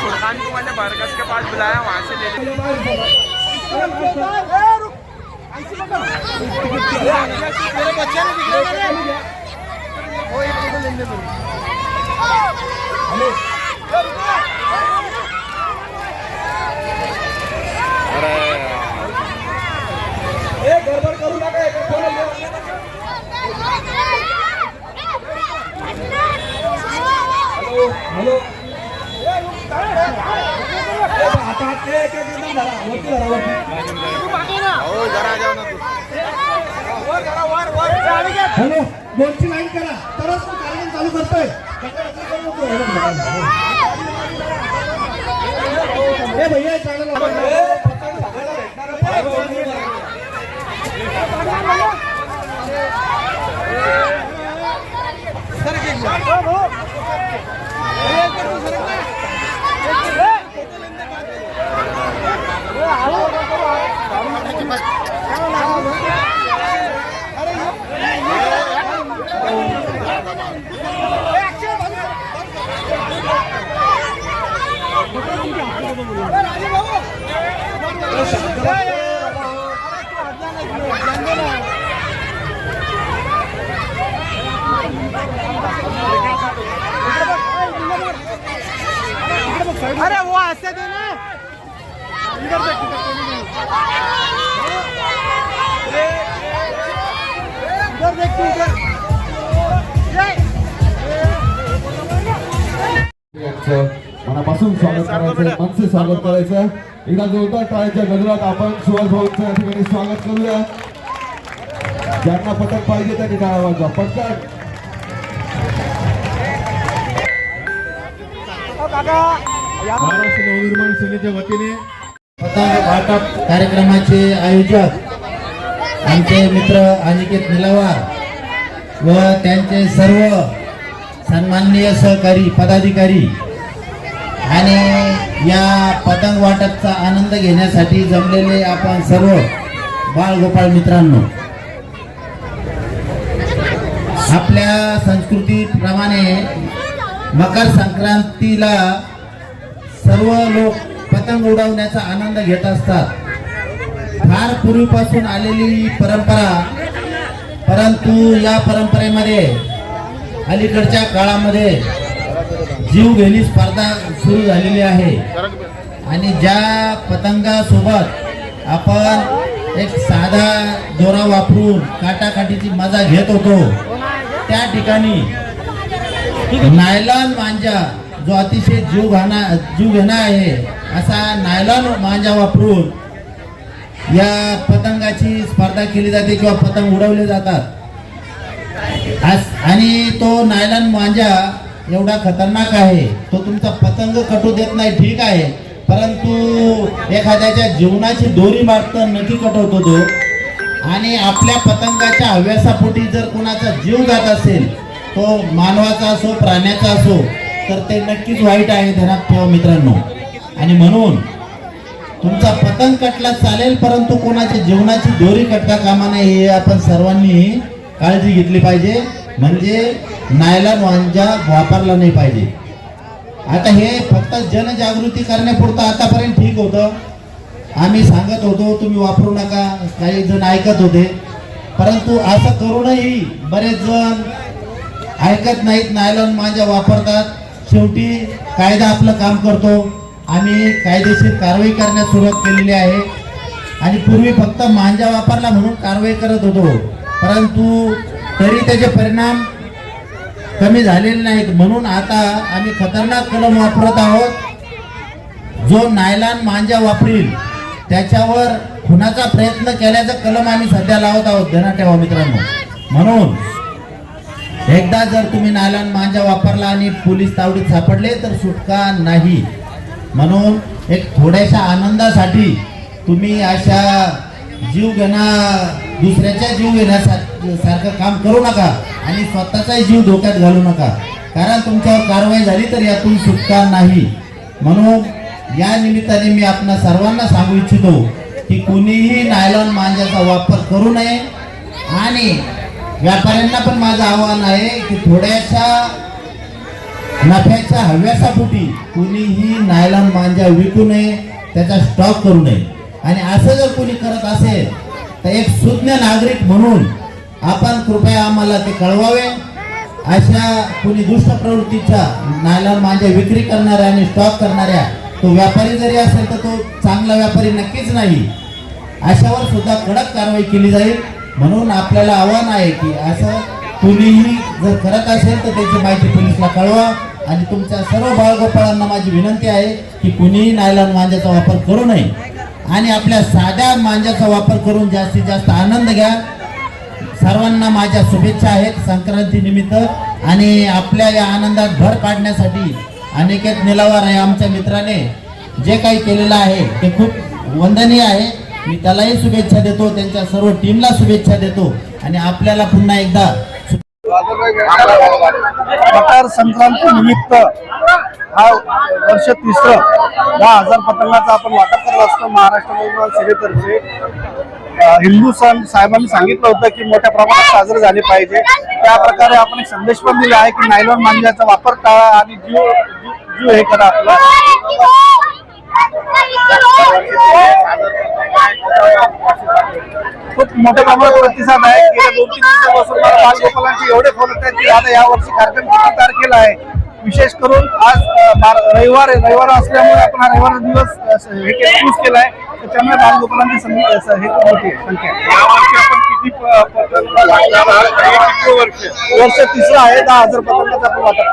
फुरकान को मैंने बरगद के पास बुलाया वहाँ से ले ले हॅलो आता ते एक एक एकदम धरा वरती धरा वरती हो जरा जाओ ना तू हॅलो दोनची लाईन करा तरच तो कार्यक्रम चालू करतोय ए भैया चांगलं अरे वो ऐसे दे मनापासून स्वागत करायचं मनसे स्वागत करायचं. एकदा जोरदार टाळ्याच्या गजरात आपण सुभाष भाऊंचं या ठिकाणी स्वागत करूया. ज्यांना पटक पाहिजे त्यांनी टाळा वाजवा पटकन. महाराष्ट्र नवनिर्माण सेनेच्या वतीने वाटप कार्यक्रमाचे आयोजक आमचे मित्र अनिकेत निलावार व त्यांचे सर्व सन्माननीय सहकारी पदाधिकारी आणि या पतंग वाटपचा आनंद घेण्यासाठी जमलेले आपण सर्व बाळगोपाळ मित्रांनो आपल्या संस्कृतीप्रमाणे मकर संक्रांतीला सर्व लोक पतंग उडवण्याचा आनंद घेत असतात. फार पूर्वीपासून आलेली परंपरा परंतु या परंपरेमध्ये अलीकडच्या काळामध्ये जीवघेणी स्पर्धा सुरू झालेली आहे. आणि ज्या पतंगासोबत आपण एक साधा दोरा वापरून काटाकाटीची मजा घेत होतो त्या ठिकाणी नायलॉन मांजा जो अतिशय जीव घाणा जीव घेणा आहे असा नायलॉन मांजा वापरून या पतंगाची स्पर्धा केली जाते किंवा पतंग उडवले जातात. आणि तो नायलॉन मांजा एवढा खतरनाक आहे. तो तुमचा पतंग कटू देत नाही ठीक आहे. परंतु एखाद्याच्या जीवनाची दोरी मारतं नक्की कटवतो तो. आणि आपल्या पतंगाच्या हव्यासापोटी जर कुणाचा जीव जात असेल तो मानवाचा असो प्राण्याचा असो तर ते नक्कीच वाईट आहे ध्यानात ठेवा मित्रांनो. आणि म्हणून तुमचा पतंग कटला चालेल परंतु कोणाच्या जीवनाची दोरी कटता कामा नाही हे आपण सर्वांनी काळजी घेतली पाहिजे. म्हणजे नायलॉन वांजा वापरला नाही पाहिजे. आता हे फक्त जनजागृती करण्यापुरतं आतापर्यंत ठीक होतं. आम्ही सांगत होतो तुम्ही वापरू नका काही जण ऐकत होते. परंतु असं करूनही बरेच जण ऐकत नाहीत नायलॉन मांजा वापरतात. शेवटी कायदा आपलं काम करतो. आम्ही कायदेशीर कारवाई करण्यास सुरुवात केलेली आहे. आणि पूर्वी फक्त मांजा वापरला म्हणून कारवाई करत होतो. परंतु तरी त्याचे परिणाम कमी झालेले नाहीत. म्हणून आता आम्ही खतरनाक कलम वापरत आहोत. जो नायलॉन मांजा वापरील त्याच्यावर खुनाचा प्रयत्न केल्याचा कलम आम्ही सध्या लावत आहोत. ध्यानात ठेवा मित्रांनो. म्हणून एकदा जर तुम्ही नायलॉन मांजा वापरला आणि पोलीस तावडीत सापडले तर सुटका नाही. म्हणून एक थोड्याशा आनंदासाठी तुम्ही अशा जीव घेणा दुसऱ्याच्या जीव घेण्यासाठी सारखं काम करू नका आणि स्वतःचाही जीव धोक्यात घालू नका. कारण तुमच्यावर कारवाई झाली तर यातून सुटका नाही. म्हणून या निमित्ताने मी आपणा सर्वांना सांगू इच्छितो की कुणीही नायलॉन मांजाचा वापर करू नये. आणि व्यापाऱ्यांना पण माझं आव्हान आहे की थोड्याशा नफ्याच्या हव्यासापोटी कुणीही नायलॉन मांजा विकू नये त्याचा स्टॉक करू नये. आणि असं जर कोणी करत असेल तर एक सुज्ञ नागरिक म्हणून आपण कृपया आम्हाला ते कळवावे. अशा कुणी दुष्ट प्रवृत्तीच्या नायलॉन मांजा विक्री करणाऱ्या आणि स्टॉक करणाऱ्या तो व्यापारी जरी असेल तर तो चांगला व्यापारी नक्कीच नाही. अशावर सुद्धा कडक कारवाई केली जाईल. म्हणून आपल्याला आव्हान आहे की असं कुणीही जर करत असेल तर त्याची माहिती पोलिसला कळवा. आणि तुमच्या सर्व बाळगोपाळांना माझी विनंती आहे की कुणीही नायलॉन मांजाचा वापर करू नये. आणि आपल्या साध्या मांजाचा वापर करून जास्तीत जास्त आनंद घ्या. सर्वांना माझ्या शुभेच्छा आहेत संक्रांतीनिमित्त आणि आपल्या या आनंदात भर पाडण्यासाठी अनिकेत निलावार आहे आमच्या मित्राने. जे काही केलेलं आहे ते खूप वंदनीय आहे. मी त्यालाही शुभेच्छा देतो. त्यांच्या सर्व टीमला शुभेच्छा देतो. आणि आपल्याला पुन्हा एकदा मकर संक्रांती निमित्त हा वर्ष तिसरं दहा हजार पतंगाचा आपण वाटप करत असतो. महाराष्ट्र निर्माण सेनेतर्फे. हिंदू सण साहेबांनी सांगितलं होतं की मोठ्या प्रमाणात साजरे झाले पाहिजे. त्या प्रकारे आपण एक संदेश पण दिला आहे की नायलॉन मांजाचा वापर टाळा आणि जीव जीव- हे करा आपला. खूप मोठ्या प्रमाणात प्रतिसाद आहे. दोन तीन दिवसापासून मला बालगोपालांचे एवढे फोन आहेत की आता या वर्षी कार्यक्रम किती तारखेला आहे? विशेष करून आज रविवार आहे. रविवार असल्यामुळे आपण हा रविवार दिवस हे चूज केलाय. त्याच्यामुळे बालगोपालांची संख्या हे मोठी आहे संख्या यावर्षी वर्ष तिसरं आहे दहा हजार पतंगाचं आपण वाटप